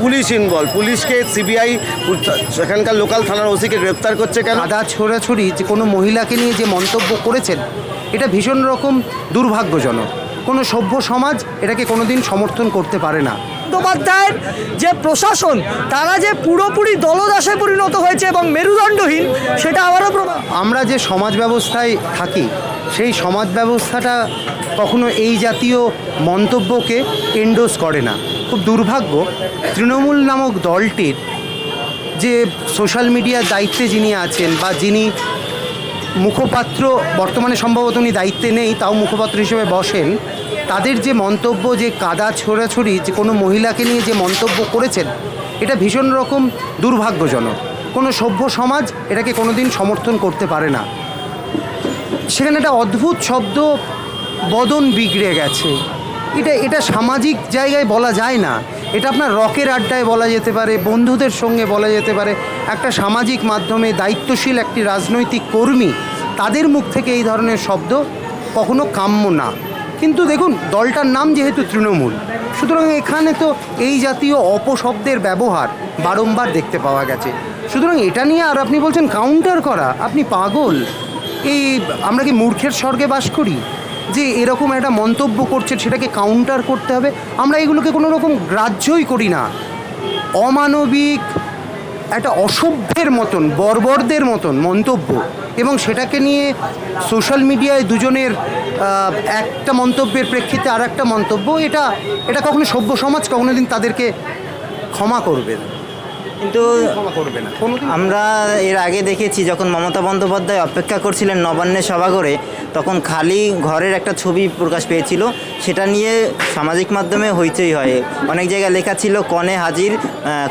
Police involve পুলিশকে CBI সেখানকার local থানার ওসিকে গ্রেপ্তার করছে কেন? আদা ছোড়াছড়ি যে কোনো মহিলাকে নিয়ে যে মন্তব্য করেছেন এটা ভীষণ রকম দুর্ভাগ্যজনক। কোনো সভ্য সমাজ এটাকে কোনোদিন সমর্থন করতে পারে না। বন্দ্যোপাধ্যায়ের যে প্রশাসন তারা যে পুরোপুরি দলদাসে পরিণত হয়েছে এবং মেরুদণ্ডহীন সেটা আবারও প্রমাণ আমরা যে সমাজ ব্যবস্থায় থাকি সেই সমাজ ব্যবস্থাটা কখনো এই জাতীয় মন্তব্যকে এন্ডোজ করে না। খুব দুর্ভাগ্য, তৃণমূল নামক দলটির যে সোশ্যাল মিডিয়ার দায়িত্বে যিনি আছেন বা যিনি মুখপাত্র, বর্তমানে সম্ভবত উনি দায়িত্বে নেই, তাও মুখপাত্র হিসেবে বসেন, তাদের যে মন্তব্য, যে কাদা ছোড়াছড়ি, যে কোনো মহিলাকে নিয়ে যে মন্তব্য করেছেন, এটা ভীষণ রকম দুর্ভাগ্যজনক। কোনো সভ্য সমাজ এটাকে কোনোদিন সমর্থন করতে পারে না। সেখানে একটা অদ্ভুত শব্দ বদন বিগড়ে গেছে। এটা এটা সামাজিক জায়গায় বলা যায় না। এটা আপনার রকের আড্ডায় বলা যেতে পারে, বন্ধুদের সঙ্গে বলা যেতে পারে। একটা সামাজিক মাধ্যমে দায়িত্বশীল একটি রাজনৈতিক কর্মী, তাদের মুখ থেকে এই ধরনের শব্দ কখনো কাম্য না। কিন্তু দেখুন, দলটার নাম যেহেতু তৃণমূল, সুতরাং এখানে তো এই জাতীয় অপশব্দের ব্যবহার বারংবার দেখতে পাওয়া গেছে। সুতরাং এটা নিয়ে আর আপনি বলছেন কাউন্টার করা, আপনি পাগল। এই আমরা কি মূর্খের স্বর্গে বাস করি? যে এরকম একটা মন্তব্য করছে, সেটাকে কাউন্টার করতে হবে। আমরা এগুলোকে কোনো রকম গ্রাহ্যই করি না। অমানবিক, একটা অসভ্যের মতন, বর্বরদের মতন মন্তব্য। এবং সেটাকে নিয়ে সোশ্যাল মিডিয়ায় দুজনের একটা মন্তব্যের প্রেক্ষিতে আর একটা মন্তব্য, এটা এটা কখনো সভ্য সমাজ কখনো দিন তাদেরকে ক্ষমা করবে না। কিন্তু আমরা এর আগে দেখেছি যখন মমতা বন্দ্যোপাধ্যায় অপেক্ষা করছিলেন নবান্নে সভাঘরে তখন খালি ঘরের একটা ছবি প্রকাশ পেয়েছিল। সেটা নিয়ে সামাজিক মাধ্যমে হইচই হয়। অনেক জায়গায় লেখা ছিল, কনে হাজির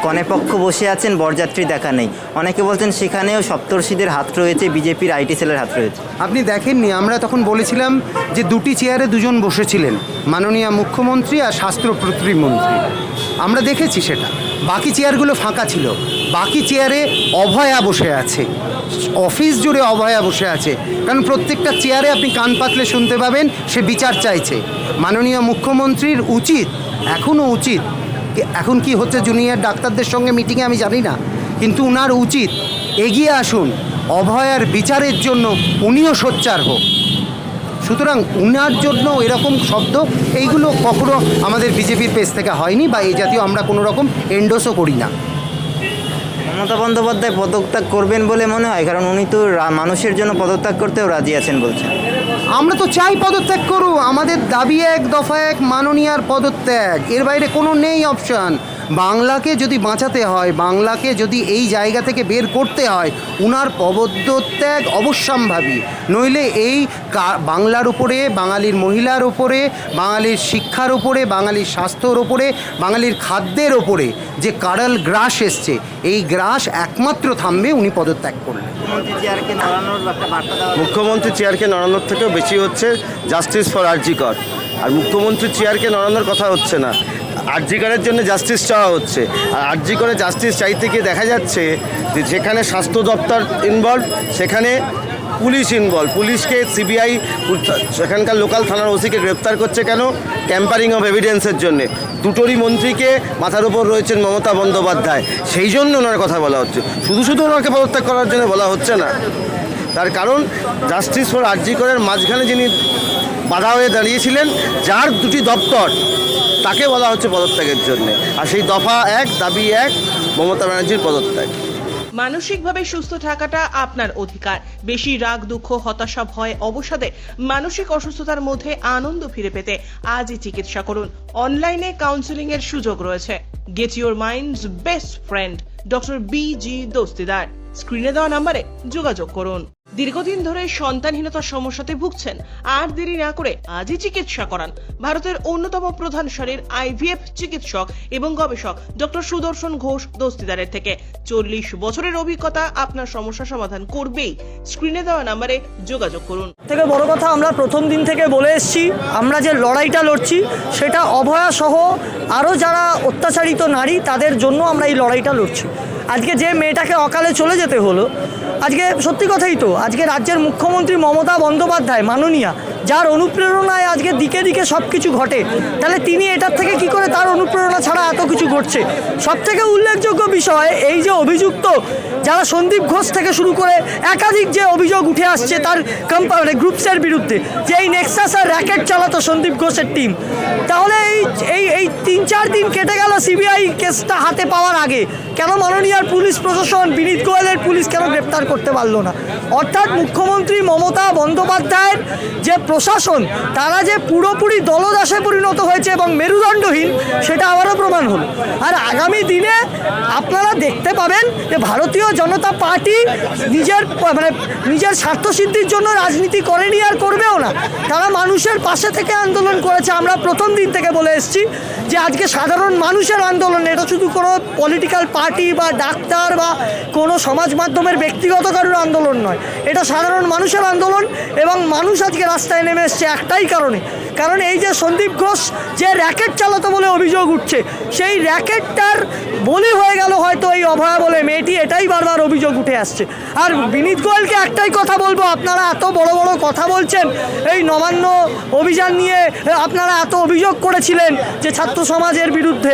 কনে পক্ষ বসে আছেন, বরযাত্রী দেখা নেই। অনেকে বলছেন সেখানেও সপ্তর্ষিদের হাত রয়েছে, বিজেপির আইটি সেলের হাত রয়েছে। আপনি দেখেননি, আমরা তখন বলেছিলাম যে দুটি চেয়ারে দুজন বসেছিলেন, মাননীয় মুখ্যমন্ত্রী আর স্বাস্থ্য প্রতিমন্ত্রী। আমরা দেখেছি সেটা। বাকি চেয়ারগুলো ফাঁকা ছিল। বাকি চেয়ারে অভয়া বসে আছে। অফিস জুড়ে অভয়া বসে আছে। কারণ প্রত্যেকটা চেয়ারে আপনি কান পাতলে শুনতে পাবেন, সে বিচার চাইছে। মাননীয় মুখ্যমন্ত্রীর উচিত, এখনও উচিত এখন কি হচ্ছে জুনিয়র ডাক্তারদের সঙ্গে মিটিংয়ে আমি জানি না, কিন্তু উনার উচিত, এগিয়ে আসুন, অভয়ার বিচারের জন্য উনিও সোচ্চার হোক। সুতরাং উনার জন্য এরকম শব্দ এইগুলো কখনো আমাদের বিজেপির পেজ থেকে হয়নি বা এই জাতীয় আমরা কোনো রকম এন্ডোসও করি না। মমতা বন্দ্যোপাধ্যায় পদত্যাগ করবেন বলে মনে হয়? কারণ উনি তো মানুষের জন্য পদত্যাগ করতেও রাজি আছেন বলছেন। আমরা তো চাই পদত্যাগ করু আমাদের দাবি এক দফা এক মাননীয়ার পদত্যাগ। এর বাইরে কোনো নেই অপশান বাংলাকে যদি বাঁচাতে হয় বাংলাকে যদি এই জায়গা থেকে বের করতে হয় উনার পদত্যাগ অবশ্যম্ভাবী। নইলে এই বাংলার উপরে বাঙালির মহিলার উপরে বাঙালির শিক্ষার উপরে বাঙালির স্বাস্থ্যর উপরে বাঙালির খাদ্যের ওপরে যে কারাল গ্রাস এসছে এই গ্রাস একমাত্র থামবে উনি পদত্যাগ করলেন। মুখ্যমন্ত্রী চেয়ারকে নড়ানোর থেকেও বেশি হচ্ছে জাস্টিস ফর আরজিকর। আর মুখ্যমন্ত্রী চেয়ারকে নড়ানোর কথা হচ্ছে না। আরজিকরের জন্য জাস্টিস চাওয়া হচ্ছে। আর আরজিকরে জাস্টিস চাইতে গিয়ে দেখা যাচ্ছে যে যেখানে স্বাস্থ্য দপ্তর ইনভলভ সেখানে পুলিশ ইনভলভ পুলিশকে সিবিআই সেখানকার লোকাল থানার ওসিকে গ্রেপ্তার করছে কেন? ক্যাম্পারিং অফ এভিডেন্সের জন্য। দুটোরই মন্ত্রীকে মাথার উপর রয়েছেন মমতা বন্দ্যোপাধ্যায়। সেই জন্য ওনার কথা বলা হচ্ছে। শুধু শুধু ওনাকে পদত্যাগ করার জন্য বলা হচ্ছে না। তার কারণ জাস্টিস ফর আরজিকরের মাঝখানে যিনি বাধা হয়ে দাঁড়িয়েছিলেন, যার দুটি দপ্তর, তাকে বলা হচ্ছে পদত্যাগের জন্য। আর সেই দফা এক, দাবি এক, মমতা ব্যানার্জির পদত্যাগ। মানসিকভাবে সুস্থ থাকাটা আপনার অধিকার। বেশি রাগ, দুঃখ, হতাশা, ভয়, অবসাদে মানসিক অসুস্থতার মধ্যে আনন্দ ফিরে পেতে আজই চিকিৎসা করুন। অনলাইনে কাউন্সেলিং এর সুযোগ রয়েছে। Get your mind's best friend doctor B G Dastidar স্ক্রিনে দেওয়া নাম্বারে যোগাযোগ করুন। দীর্ঘদিন ধরে সন্তানহীনতার সমস্যাতে ভুগছেন। আর দেরি না করে আজই চিকিৎসা করান। ভারতের অন্যতম প্রধান সারির আইভিএফ চিকিৎসক এবং গবেষক ডক্টর সুদর্শন ঘোষ দস্তিদারের থেকে। চল্লিশ বছরের অভিজ্ঞতা আপনার সমস্যা সমাধান করবেই। স্ক্রিনে দেওয়া নাম্বারে যোগাযোগ করুন। থেকে বড় কথা, আমরা প্রথম দিন থেকে বলে এসেছি, আমরা যে লড়াইটা লড়ছি, সেটা অভয়া সহ আরও যারা অত্যাচারিত নারী, তাদের জন্য আমরা এই লড়াইটা লড়ছি। আজকে যে মেয়েটাকে অকালে চলে যেতে হলো, আজকে সত্যি কথাই তো, আজকে রাজ্যের মুখ্যমন্ত্রী মমতা বন্দ্যোপাধ্যায়, মাননীয়া যার অনুপ্রেরণায় আজকে দিকে দিকে সব কিছু ঘটে। তাহলে তিনি এটার থেকে কি করে তার অনুপ্রেরণা ছাড়া এত কিছু ঘটছে? সব থেকে উল্লেখযোগ্য বিষয় এই যে অভিযুক্ত, যারা সন্দীপ ঘোষ থেকে শুরু করে একাধিক যে অভিযোগ উঠে আসছে তার কোম্পানি গ্রুপসের বিরুদ্ধে, যে এই নেক্সাস আর র্যাকেট চালাতো সন্দীপ ঘোষের টিম তাহলে এই এই এই তিন চার দিন কেটে গেল সিবিআই কেসটা হাতে পাওয়ার আগে। কেন মাননীয় পুলিশ প্রশাসন, বিনীত গোয়েলের পুলিশ কেন গ্রেপ্তার করতে পারল না? অর্থাৎ মুখ্যমন্ত্রী মমতা বন্দ্যোপাধ্যায়ের যে প্রশাসন, তারা যে পুরোপুরি দলদাসে পরিণত হয়েছে এবং মেরুদণ্ডহীন, সেটা আবারও প্রমাণ হলো। আর আগামী দিনে আপনারা দেখতে পাবেন যে ভারতীয় জনতা পার্টি নিজের মানে নিজের স্বার্থসিদ্ধির জন্য রাজনীতি করেনি আর করবেও না। তারা মানুষের পাশে থেকে আন্দোলন করেছে। আমরা প্রথম দিন থেকে বলে এসেছি যে আজকে সাধারণ মানুষের আন্দোলন, এটা শুধু কোনো পলিটিক্যাল পার্টি বা ডাক্তার বা কোনো সমাজ মাধ্যমের ব্যক্তিগত কারোর আন্দোলন নয়। এটা সাধারণ মানুষের আন্দোলন এবং মানুষ আজকে রাস্তায় নেমে এসছে একটাই কারণে। কারণ এই যে সন্দীপ ঘোষ যে র্যাকেট চালাতো বলে অভিযোগ উঠছে, সেই র্যাকেটটার বলি হয়ে গেল হয়তো এই অভয়া বলে মেয়েটি এটাই বারবার অভিযোগ উঠে আসছে। আর বিনীত গোয়েলকে একটাই কথা বলব, আপনারা এত বড় বড় কথা বলছেন, এই নবান্ন অভিযান নিয়ে আপনারা এত অভিযোগ করেছিলেন যে ছাত্র সমাজের বিরুদ্ধে।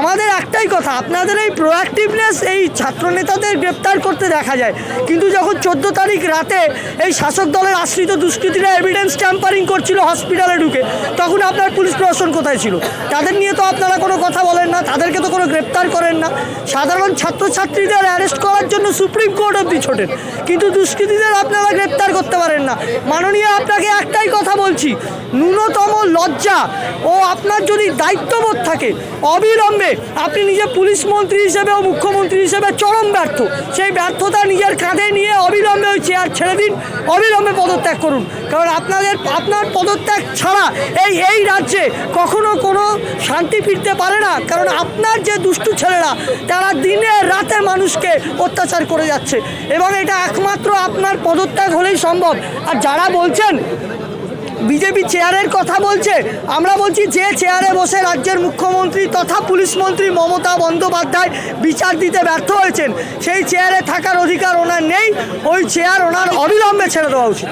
আমাদের একটাই কথা, আপনাদের এই প্রোয়াক্টিভনেস এই ছাত্র নেতাদের গ্রেপ্তার করতে দেখা যায়। কিন্তু যখন চোদ্দ তারিখ রাতে এই শাসক দলের আশ্রিত দুষ্কৃতীরা এভিডেন্স ট্যাম্পারিং করছিল হসপিটালে ঢুকে, তখন আপনার পুলিশ প্রশাসন কোথায় ছিল? তাদের নিয়ে তো আপনারা কোনো কথা বলেন না, তাদেরকে তো কোনো গ্রেপ্তার করেন না। সাধারণ ছাত্রছাত্রীদের অ্যারেস্ট করার জন্য সুপ্রিম কোর্ট অব্দি ছোটেন। কিন্তু দুষ্কৃতীদের আপনারা গ্রেপ্তার করতে পারেন না। মাননীয়, আপনাকে একটাই কথা বলছি, ন্যূনতম লজ্জা ও আপনার যদি দায়িত্ববোধ থাকে, অবিলম্বে আপনি নিজে পুলিশ মন্ত্রী হিসেবে ও মুখ্যমন্ত্রী হিসেবে চরম ব্যর্থ। সেই ব্যর্থতা নিজের কাঁধে নিয়ে অবিলম্বে ওই চেয়ার ছেড়ে দিন, অবিলম্বে পদত্যাগ করুন। কারণ আপনাদের, আপনার পদত্যাগ ছাড়া এই এই রাজ্যে কখনো কোনো শান্তি ফিরতে পারে না। কারণ আপনার যে দুষ্টু ছেলেরা, তারা দিনে রাতে মানুষকে অত্যাচার করে যাচ্ছে। এবং এটা একমাত্র আপনার পদত্যাগ হলেই সম্ভব। আর যারা বলছেন, বিজেপি চেয়ারের কথা বলছে, আমরা বলছি যে চেয়ারে বসে রাজ্যের মুখ্যমন্ত্রী তথা পুলিশ মন্ত্রী মমতা বন্দ্যোপাধ্যায় বিচার দিতে ব্যর্থ হয়েছেন, সেই চেয়ারে থাকার অধিকার ওনার নেই, ওই চেয়ার ওনার অবিলম্বে ছেড়ে দেওয়া উচিত।